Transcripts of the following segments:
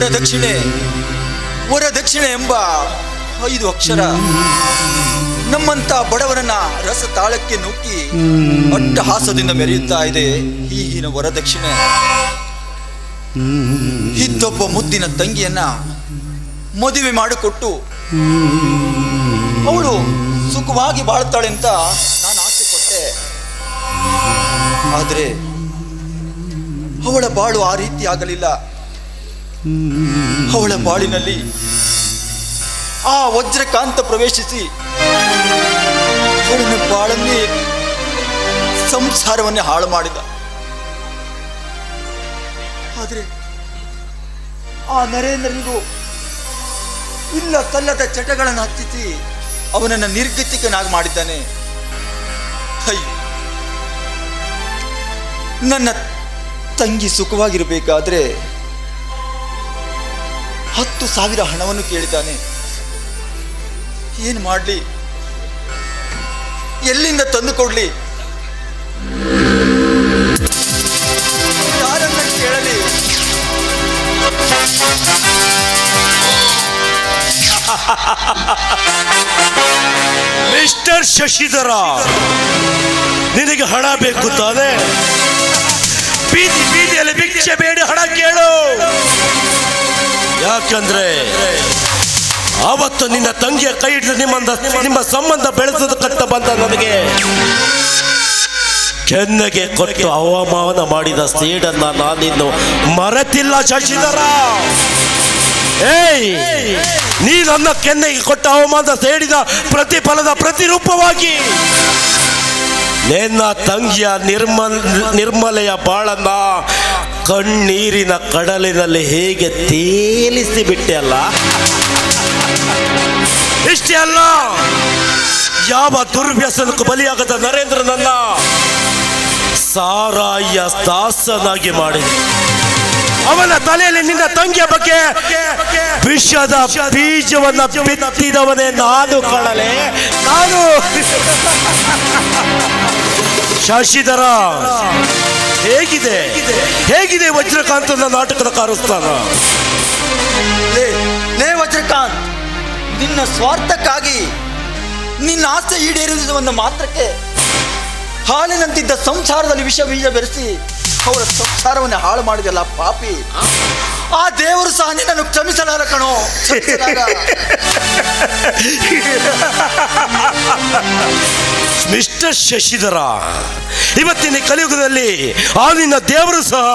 ವರದಕ್ಷಿಣೆ ವರದಕ್ಷಿಣೆ ಎಂಬ ಐದು ಅಕ್ಷರ. ನಮ್ಮಂತ ಬಡವರನ್ನ ರಸ ತಾಳಕ್ಕೆ ನುಗ್ಗಿ ಅಟ್ಟಹಾಸದಿಂದ ಮೆರೆಯುತ್ತಾ ಇದೆ ಈಗಿನ ವರದಕ್ಷಿಣೆ. ಇದ್ದೊಬ್ಬ ಮುದ್ದಿನ ತಂಗಿಯನ್ನ ಮದುವೆ ಮಾಡಿಕೊಟ್ಟು ಅವಳು ಸುಖವಾಗಿ ಬಾಳ್ತಾಳೆ ಅಂತ ನಾನು ಆಸೆ ಪಟ್ಟೆ. ಆದರೆ ಅವಳ ಬಾಳು ಆ ರೀತಿ ಆಗಲಿಲ್ಲ. ಅವಳ ಬಾಳಿನಲ್ಲಿ ಆ ವಜ್ರಕಾಂತ ಪ್ರವೇಶಿಸಿ ಅವಳನ್ನು ಬಾಳಲ್ಲಿ ಸಂಸಾರವನ್ನೇ ಹಾಳು ಮಾಡಿದ. ಆದರೆ ಆ ನರೇಂದ್ರನಿಗೂ ಇಲ್ಲ ತಲ್ಲದ ಚಟಗಳನ್ನು ಹತ್ತಿಸಿ ಅವನನ್ನು ನಿರ್ಗತಿಕನಾಗಿ ಮಾಡಿದ್ದಾನೆ. ಅಯ್ಯೋ, ನನ್ನ ತಂಗಿ ಸುಖವಾಗಿರಬೇಕಾದ್ರೆ ಹತ್ತು ಸಾವಿರ ಹಣವನ್ನು ಕೇಳಿದ್ದಾನೆ. ಏನು ಮಾಡಲಿ? ಎಲ್ಲಿಂದ ತಂದು ಕೊಡಲಿ? ಕೇಳಲಿ? ಮಿಸ್ಟರ್ ಶಶಿಧರ, ನಿನಗೆ ಹಣ ಬೇಕು ತಾನೆ? ಬೀದಿ ಬೀದಿಯಲ್ಲಿ ಭಿಕ್ಷೆ ಬೇಡಿ ಹಣ ಕೇಳು. ಯಾಕಂದ್ರೆ ಅವತ್ತು ನಿನ್ನ ತಂಗಿಯ ಕೈ ಹಿಡಿದು ನಿಮ್ಮಂದ ನಿಮ್ಮ ಸಂಬಂಧ ಬೆಳೆಸೋದಕ್ಕಂತ ಬಂದ ನನಗೆ ಕೆನ್ನೆಗೆ ಕೊಟ್ಟು ಅವಮಾನ ಮಾಡಿದ ಸೀಡನ್ನ ನಾನಿನ್ನು ಮರೆತಿಲ್ಲ ಶಶಿಧರ. ಏಯ್, ನೀ ನನ್ನ ಕೆನ್ನೆಗೆ ಕೊಟ್ಟ ಅವಮಾನ ಸೇಡಿದ ಪ್ರತಿಫಲದ ಪ್ರತಿರೂಪವಾಗಿ. ನಿನ್ನ ತಂಗಿಯ ನಿರ್ಮಲ್ ನಿರ್ಮಲೆಯ ಬಾಳನ್ನ ಕಣ್ಣೀರಿನ ಕಡಲಿನಲ್ಲಿ ಹೇಗೆ ತೇಲಿಸಿ ಬಿಟ್ಟೆ ಅಲ್ಲ? ಇಷ್ಟೇ ಅಲ್ಲ, ಯಾವ ದುರ್ವ್ಯಸನಕ್ಕೂ ಬಲಿಯಾಗದ ನರೇಂದ್ರನನ್ನ ಸಾರಾಯ ದಾಸನಾಗಿ ಮಾಡಿದೆ. ಅವನ ತಲೆಯಲ್ಲಿ ನಿನ್ನ ತಂಗಿಯ ಬಗ್ಗೆ ವಿಷದ ಬೀಜವನ್ನ ಬಿತ್ತಿದವನೇ ನಾನು ಕಾಣಲೆ. ನಾನು ಶಶಿಧರ ಹೇಗಿದೆ? ಹೇಗಿದೆ ವಜ್ರಕಾಂತನ ನಾಟಕದ ಕಾರಸ್ಥಾನ? ನೇ ವಜ್ರಕಾಂತ್, ನಿನ್ನ ಸ್ವಾರ್ಥಕ್ಕಾಗಿ, ನಿನ್ನ ಆಸೆ ಈಡೇರಿದ ಒಂದು ಮಾತ್ರಕ್ಕೆ ಹಾಲಿನಂತಿದ್ದ ಸಂಸಾರದಲ್ಲಿ ವಿಷ ಬೀಜ ಬೆರೆಸಿ ಅವರ ಸಂಸಾರವನ್ನು ಹಾಳು ಮಾಡಿದೆಲ್ಲ ಪಾಪಿ. ಆ ದೇವರು ಸಹ ನಿನ್ನನ್ನು ಕ್ಷಮಿಸಲಾರ ಕಣೋ. ಮಿಸ್ಟರ್ ಶಶಿಧರ ಇವತ್ತಿನ ಕಲಿಯುಗದಲ್ಲಿ ಆ ನಿನ್ನ ದೇವರು ಸಹ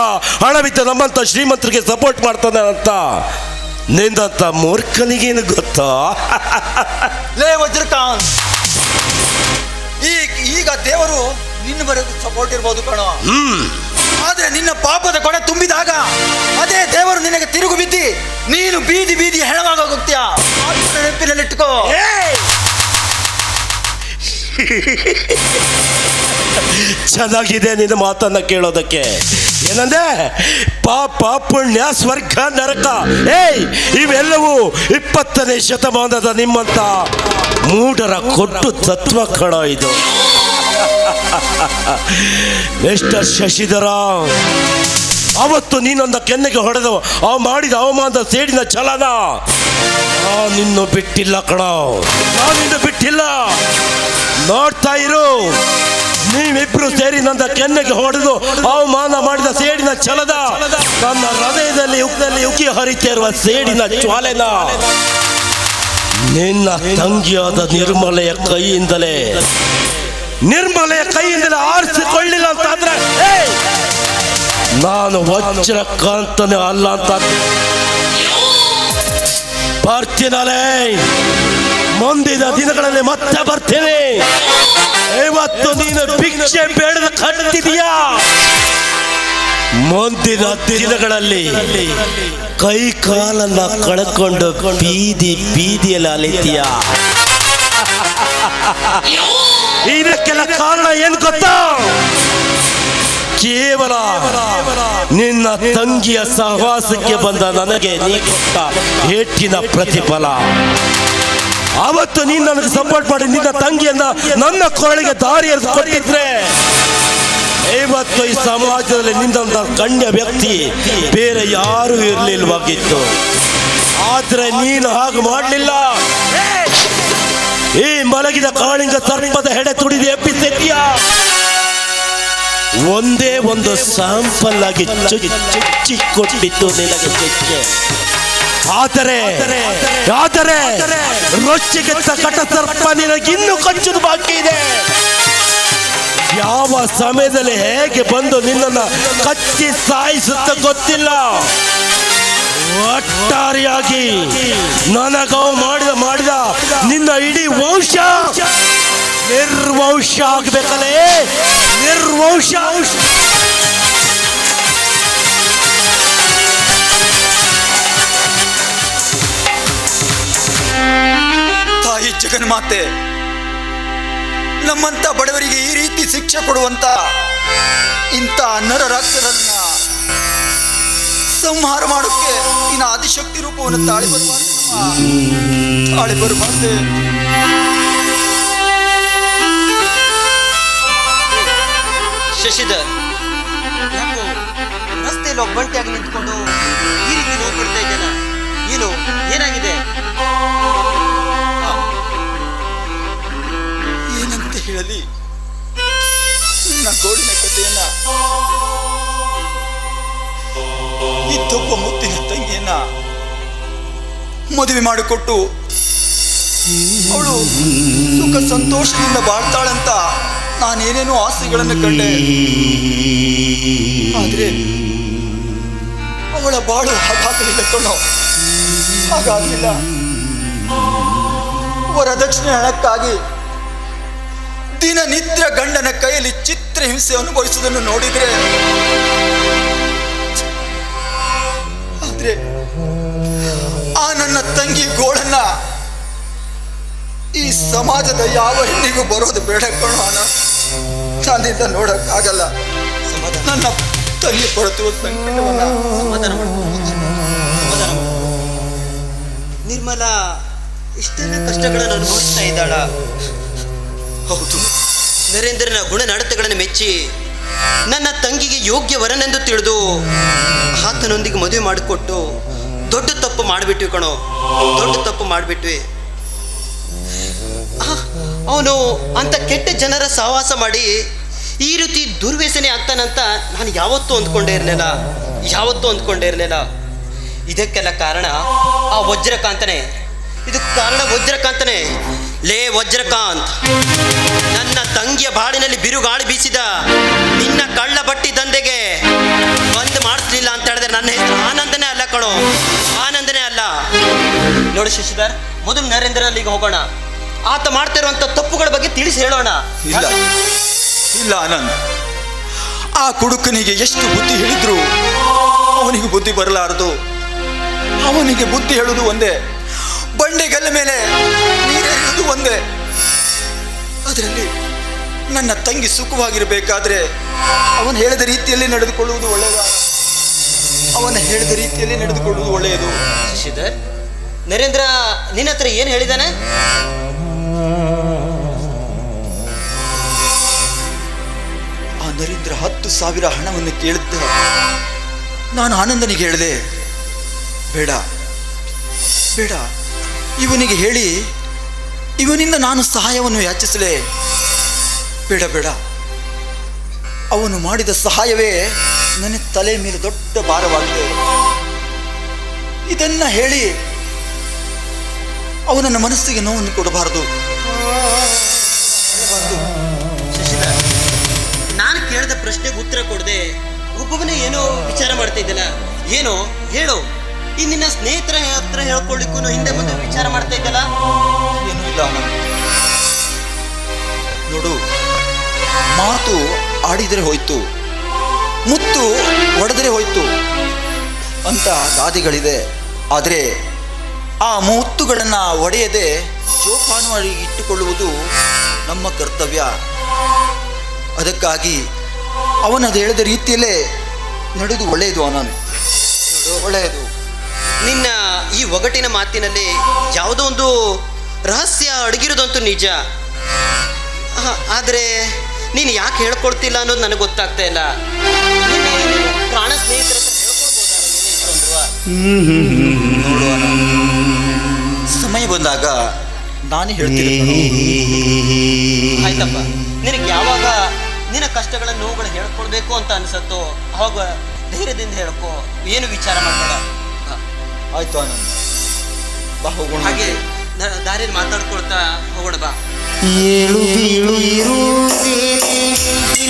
ಹಣವಿತ್ತ ನಮ್ಮಂತ ಶ್ರೀಮಂತರಿಗೆ ಸಪೋರ್ಟ್ ಮಾಡ್ತಾನೆ ಅಂತ. ನಿಂದಂತ ಮೂರ್ಖನಿಗೇನು ಗೊತ್ತಾ? ಲೇ ವಜ್ರಕಾಂತ್ ಈಗ ಈಗ ದೇವರು ಬರೋದು ಸಪೋರ್ಟ್ ಇರ್ಬೋದು ಕಣೋ. ಹ್ಮ್. ಆದ್ರೆ ನಿನ್ನ ಪಾಪದ ಕೊಡೆ ತುಂಬಿದಾಗ ದೇವರು ನಿನಗೆ ತಿರುಗು ಬಿದ್ದಿ, ನೀನು ಬೀದಿ ಬೀದಿ ಹೆಣವಾಗ ಹೋಗ್ತೀಯ ಚೆನ್ನಾಗಿದೆ ನಿನ್ನ ಮಾತನ್ನ ಕೇಳೋದಕ್ಕೆ. ಏನಂದೆ? ಪಾಪ, ಪುಣ್ಯ, ಸ್ವರ್ಗ, ನರಕ. ಏಯ್, ಇವೆಲ್ಲವೂ ಇಪ್ಪತ್ತನೇ ಶತಮಾನದ ನಿಮ್ಮಂತ ಮೂಢರ ಕೊಟ್ಟು ತತ್ವ ಕಣ ಇದು. ಮಿಸ್ಟರ್ ಶಶಿಧರ. ಅವತ್ತು ನೀನೊಂದ ಕೆನ್ನೆಗೆ ಹೊಡೆದು ಅವ ಮಾಡಿದ ಅವಮಾನದ ಸೇಡಿನ ಚಲನ ನಿನ್ನ ಬಿಟ್ಟಿಲ್ಲ ಕಣ. ನಾನಿನ್ನು ಬಿಟ್ಟಿಲ್ಲ. ನೋಡ್ತಾ ಇರು. ನೀವಿಬ್ರು ಸೇರಿ ನನ್ನ ಕೆನ್ನೆಗೆ ಹೊಡೆದು ಅವಮಾನ ಮಾಡಿದ ಸೇಡಿನ ಛಲದ. ನನ್ನ ಹೃದಯದಲ್ಲಿ ಉಕ್ಕಿನಲ್ಲಿ ಉಕ್ಕಿ ಹರಿತಿರುವ ಸೇಡಿನ ಜ್ವಾಲೆನ. ನಿನ್ನ ತಂಗಿಯಾದ ನಿರ್ಮಲೆಯ ಕೈಯಿಂದಲೇ. ನಿರ್ಮಲೆಯ ಕೈಯಿಂದಲೇ ಆರಿಸಿಕೊಳ್ಳಿಲ್ಲ ಅಂತ ಅಂದ್ರೆ ಏಯ್! ವಜ್ರ ಕಾಂತನೇ ಅಲ್ಲ ಅಂತ. ಬರ್ತೀನಲೇ ಮುಂದಿನ ದಿನಗಳಲ್ಲಿ ಮತ್ತೆ ಬರ್ತೀನಿ. ಇವತ್ತು ನೀನು ಭಿಕ್ಷೆ ಬೇಡದ ಕಟ್ಟಿದೀಯಾ ಮುಂದಿನ ದಿನಗಳಲ್ಲಿ ಕೈ ಕಾಲನ್ನ ಕಳ್ಕೊಂಡು ಬೀದಿ ಬೀದಿಯಲ್ಲಿ ಅಲಿತೀಯ? ಇದಕ್ಕೆಲ್ಲ ಕಾರಣ ಏನು ಗೊತ್ತಾ? ಕೇವಲ ನಿನ್ನ ತಂಗಿಯ ಸಹವಾಸಕ್ಕೆ ಬಂದ ನನಗೆ ನೀ ಕೊಟ್ಟ ಹೆಚ್ಚಿನ ಪ್ರತಿಫಲ. ಅವತ್ತು ನೀನು ನನಗೆ ಸಪೋರ್ಟ್ ಮಾಡಿ ನಿನ್ನ ತಂಗಿಯನ್ನ ನನ್ನ ಕೊರಳಿಗೆ ಎರೆದು ಕೊಟ್ಟಿದ್ರೆ, ಇವತ್ತು ಈ ಸಮಾಜದಲ್ಲಿ ನಿಂದ ಗಣ್ಯ ವ್ಯಕ್ತಿ ಬೇರೆ ಯಾರು ಇರಲಿಲ್ವಾಗಿತ್ತು ಆದ್ರೆ ನೀನು ಹಾಗೆ ಮಾಡಲಿಲ್ಲ. ಈ ಮಲಗಿದ ಕಾಳಿಂಗ ಸರ್ಪದ ಹೆಡೆ ತುಡಿದು ಎಬ್ಬಿಸಿದ್ಯಾ ಒಂದೇ ಒಂದು ಸ್ಯಾಂಪಲ್ ಆಗಿ ಚುಚ್ಚಿ ಕೊಟ್ಟಿತ್ತು ನಿನಗೆ ಚುಚ್ಚೆ ಆದರೆ ಆದರೆ ರೊಚ್ಚಿಗೆ ಕಟ ಸರ್ಪ ನಿನಗಿನ್ನೂ ಕಚ್ಚುದು ಬಾಕಿ ಇದೆ. ಯಾವ ಸಮಯದಲ್ಲಿ ಹೇಗೆ ಬಂದು ನಿನ್ನನ್ನು ಕಚ್ಚಿ ಸಾಯಿಸುತ್ತ ಗೊತ್ತಿಲ್ಲ. ಒಟ್ಟಾರೆಯಾಗಿ ನನಗವು ಮಾಡಿದ ಮಾಡಿದ ನಿನ್ನ ಇಡೀ ವಂಶ ನಿರ್ವಂಶ ಆಗ್ಬೇಕಲ್ಲೇ. ನಿರ್ವಂಶ ತಾಯಿ ಜಗನ್ಮಾತೆ, ನಮ್ಮಂತ ಬಡವರಿಗೆ ಈ ರೀತಿ ಶಿಕ್ಷೆ ಕೊಡುವಂತ ಇಂಥ ನರ ರಾಕ್ಷರನ್ನ ಸಂಹಾರ ಮಾಡೋಕ್ಕೆ ಇನ್ನು ಆದಿಶಕ್ತಿ ರೂಪವನ್ನು ತಾಳಿ ಬರುವ ತಾಳಿ ಬರಬಾರ್ದು ಶಶಿಧರ್ ರಸ್ತೆಯಲ್ಲಿ ಒಬ್ಬಂಟಿಯಾಗಿ ನಿಂತ್ಕೊಂಡು ಈ ರೀತಿ ನೋಡ್ಬಿಡ್ತಾ ಇದ್ದೇನ? ಏನು, ಏನಾಗಿದೆ? ಏನಂತ ಹೇಳಲಿ? ನನ್ನ ಗೋಡಿನ ಕಥೆಯನ್ನ. ಇದ್ದೊಬ್ಬ ಮುತ್ತಿನ ತಂಗಿಯನ್ನ ಮದುವೆ ಮಾಡಿಕೊಟ್ಟು ಅವಳು ಸುಖ ಸಂತೋಷದಿಂದ ಬಾಳ್ತಾಳಂತ ನಾನೇನೇನೋ ಆಸೆಗಳನ್ನು ಕಂಡೆ. ಆದ್ರೆ ಅವಳ ಬಾಳು ಹಾಗಾಗಲಿಲ್ಲ ಕಣೋ ಹಾಗಾಗಲಿಲ್ಲ. ವರದಕ್ಷಿಣೆ ಹಣಕ್ಕಾಗಿ ದಿನನಿತ್ಯ ಗಂಡನ ಕೈಯಲ್ಲಿ ಚಿತ್ರ ಹಿಂಸೆ ಅನುಭವಿಸುವುದನ್ನು ನೋಡಿದ್ರೆ, ಆದ್ರೆ ಆ ನನ್ನ ತಂಗಿ ಗೋಳನ್ನ ಈ ಸಮಾಜದ ಯಾವ ಹೆಣ್ಣಿಗೂ ಬರೋದು ಬೇಡ ಕಣೋ ಅಣ್ಣ. ನೋಡಕ್ ಆಗಲ್ಲ ನನ್ನ ತಂಗಿ ಪಡುತ್ತಿರುವ ನಿರ್ಮಲ ಸಮಾಧಾನ. ನಿರ್ಮಲಾ ಇಷ್ಟೆಲ್ಲ ಕಷ್ಟಗಳನ್ನು ಅನುಭವಿಸ್ತಾ ಇದ್ದಾಳ. ಹೌದು. ನರೇಂದ್ರನ ಗುಣ ನಡತೆಗಳನ್ನು ಮೆಚ್ಚಿ ನನ್ನ ತಂಗಿಗೆ ಯೋಗ್ಯ ವರನೆಂದು ತಿಳಿದು ಆತನೊಂದಿಗೆ ಮದುವೆ ಮಾಡಿಕೊಟ್ಟು ದೊಡ್ಡ ತಪ್ಪು ಮಾಡಿಬಿಟ್ವಿ ಕಣೋ. ದೊಡ್ಡ ತಪ್ಪು ಮಾಡಿಬಿಟ್ವಿ. ಅವನು ಅಂತ ಕೆಟ್ಟ ಜನರ ಸಹವಾಸ ಮಾಡಿ ಈ ರೀತಿ ದುರ್ವ್ಯಸನೆ ಆಗ್ತಾನಂತ ನಾನು ಯಾವತ್ತೂ ಅಂದ್ಕೊಂಡೇ ಇರಲಿಲ್ಲ. ಯಾವತ್ತೂ ಅಂದ್ಕೊಂಡೇ ಇರಲಿಲ್ಲ. ಇದಕ್ಕೆಲ್ಲ ಕಾರಣ ಆ ವಜ್ರಕಾಂತನೇ. ಇದಕ್ಕೆ ಕಾರಣ ವಜ್ರಕಾಂತನೇ. ಲೇ ವಜ್ರಕಾಂತ್, ನನ್ನ ತಂಗಿಯ ಬಾಳಿನಲ್ಲಿ ಬಿರುಗಾಳಿ ಬೀಸಿದ ನಿನ್ನ ಕಳ್ಳ ಬಟ್ಟಿ ದಂಧೆಗೆ ಬಂದ್ ಮಾಡಿಸ್ಲಿಲ್ಲ ಅಂತ ಹೇಳಿದ್ರೆ ನನ್ನ ಹೆಸರು ಆನಂದನೇ ಅಲ್ಲ ಕಣೋ. ಆನಂದನೇ ಅಲ್ಲ. ನೋಡಿ ಶಶಿಧರ್ ಮೊದಲು ನರೇಂದ್ರನಲ್ಲಿ ಹೋಗೋಣ. ಆತ ಮಾಡ್ತಿರುವಂತ ತಪ್ಪುಗಳ ಬಗ್ಗೆ ತಿಳಿಸಿ ಹೇಳೋಣ. ಇಲ್ಲ. ಇಲ್ಲ ಅನಂತ್. ಆ ಕುಡುಕನಿಗೆ ಎಷ್ಟು ಬುದ್ಧಿ ಹೇಳಿದ್ರು ಅವನಿಗೆ ಬುದ್ಧಿ ಬರಲಾರದು. ಅವನಿಗೆ ಬುದ್ಧಿ ಹೇಳುದು ಒಂದೇ. ಬಂಡೆಗಲ್ಲ ಮೇಲೆ ನೀರೆರಿಯುವುದು ಒಂದೇ. ಅದರಲ್ಲಿ ನನ್ನ ತಂಗಿ ಸುಖವಾಗಿರಬೇಕಾದ್ರೆ ಅವನು ಹೇಳಿದ ರೀತಿಯಲ್ಲಿ ನಡೆದುಕೊಳ್ಳುವುದು ಒಳ್ಳೆಯದ? ಅವನ ಹೇಳಿದ ರೀತಿಯಲ್ಲಿ ನಡೆದುಕೊಳ್ಳುವುದು ಒಳ್ಳೆಯದು. ಶಶಿಧರ್ ನರೇಂದ್ರ ನಿನ್ನ ಹತ್ರ ಏನು ಹೇಳಿದಾನೆ? ಆ ನರೇಂದ್ರ ಹತ್ತು ಸಾವಿರ ಹಣವನ್ನು ಕೇಳುತ್ತೆ ನಾನು ಆನಂದನಿಗೆ ಹೇಳಿದೆ, ಬೇಡ ಬೇಡ. ಇವನಿಗೆ ಹೇಳಿ, ಇವನಿಂದ ನಾನು ಸಹಾಯವನ್ನು ಯಾಚಿಸಲೇ, ಬೇಡ ಬೇಡ. ಅವನು ಮಾಡಿದ ಸಹಾಯವೇ ನನ್ನ ತಲೆ ಮೇಲೆ ದೊಡ್ಡ ಭಾರವಾಗಿದೆ. ಇದನ್ನ ಹೇಳಿ ಅವನನ್ನ ಮನಸ್ಸಿಗೆ ನೋವನ್ನು ಕೊಡಬಾರದು. ನಾನು ಕೇಳಿದ ಪ್ರಶ್ನೆಗೆ ಉತ್ತರ ಕೊಡದೆ ಒಬ್ಬೊಬ್ಬನೇ ಏನೋ ವಿಚಾರ ಮಾಡ್ತಾ ಇದ್ದಲ್ಲ. ಏನೋ? ಹೇಳು. ಈ ನಿನ್ನ ಸ್ನೇಹಿತರ ಹತ್ರ ಹೇಳ್ಕೊಳ್ಳಿಕ್ಕೂ ಹಿಂದೆ ಮುಂದೆ ವಿಚಾರ ಮಾಡ್ತಾ ಇದ್ದಲ್ಲ? ಏನೂ ಇಲ್ಲ. ನೋಡು ಮಾತು ಆಡಿದರೆ ಹೋಯ್ತು ಮುತ್ತು ಒಡೆದರೆ ಹೋಯ್ತು ಅಂತ ಗಾದೆಗಳಿದೆ. ಆದರೆ ಆ ಮುತ್ತುಗಳನ್ನು ಒಡೆಯದೆ ಜೋಪಾನವಾಗಿ ಇಟ್ಟುಕೊಳ್ಳುವುದು ನಮ್ಮ ಕರ್ತವ್ಯ. ಅದಕ್ಕಾಗಿ ಅವನದು ಹೇಳಿದ ರೀತಿಯಲ್ಲೇ ನಡೆದು ಒಳ್ಳೆಯದು ಅವನನ್ನು ಒಳ್ಳೆಯದು. ನಿನ್ನ ಈ ಒಗಟಿನ ಮಾತಿನಲ್ಲಿ ಯಾವುದೋ ಒಂದು ರಹಸ್ಯ ಅಡಗಿರೋದಂತೂ ನಿಜ. ಆದರೆ ನೀನು ಯಾಕೆ ಹೇಳ್ಕೊಡ್ತಿಲ್ಲ ಅನ್ನೋದು ನನಗೆ ಗೊತ್ತಾಗ್ತಾ ಇಲ್ಲ. ಪ್ರಾಣ ಸ್ನೇಹಿತರ ಹತ್ರ ಹೇಳ್ಕೊಡ್ಬೋದಲ್ಲ ಬಂದಾಗ ನಾನು ಹೇಳ್ತೀನಿ. ಆಯ್ತಪ್ಪ. ನಿನಗೆ ಯಾವಾಗ ನಿನ್ನ ಕಷ್ಟಗಳ ನೋವುಗಳು ಹೇಳ್ಕೊಳ್ಬೇಕು ಅಂತ ಅನ್ಸತ್ತೋ ಅವಾಗ ಧೈರ್ಯದಿಂದ ಹೇಳ್ಕೊ. ಏನು ವಿಚಾರ ಮಾಡಬೇಡ. ಆಯ್ತು ಆನಂದ್. ಬಾ ಹೋಗೋಣ ಹಾಗೆ ದಾರಿಯಲ್ಲಿ ಮಾತಾಡ್ಕೊಳ್ತಾ ಹೋಗೋಣ ಬಾ. ಏಳು ಬೀಳು ಇರುವುದೇ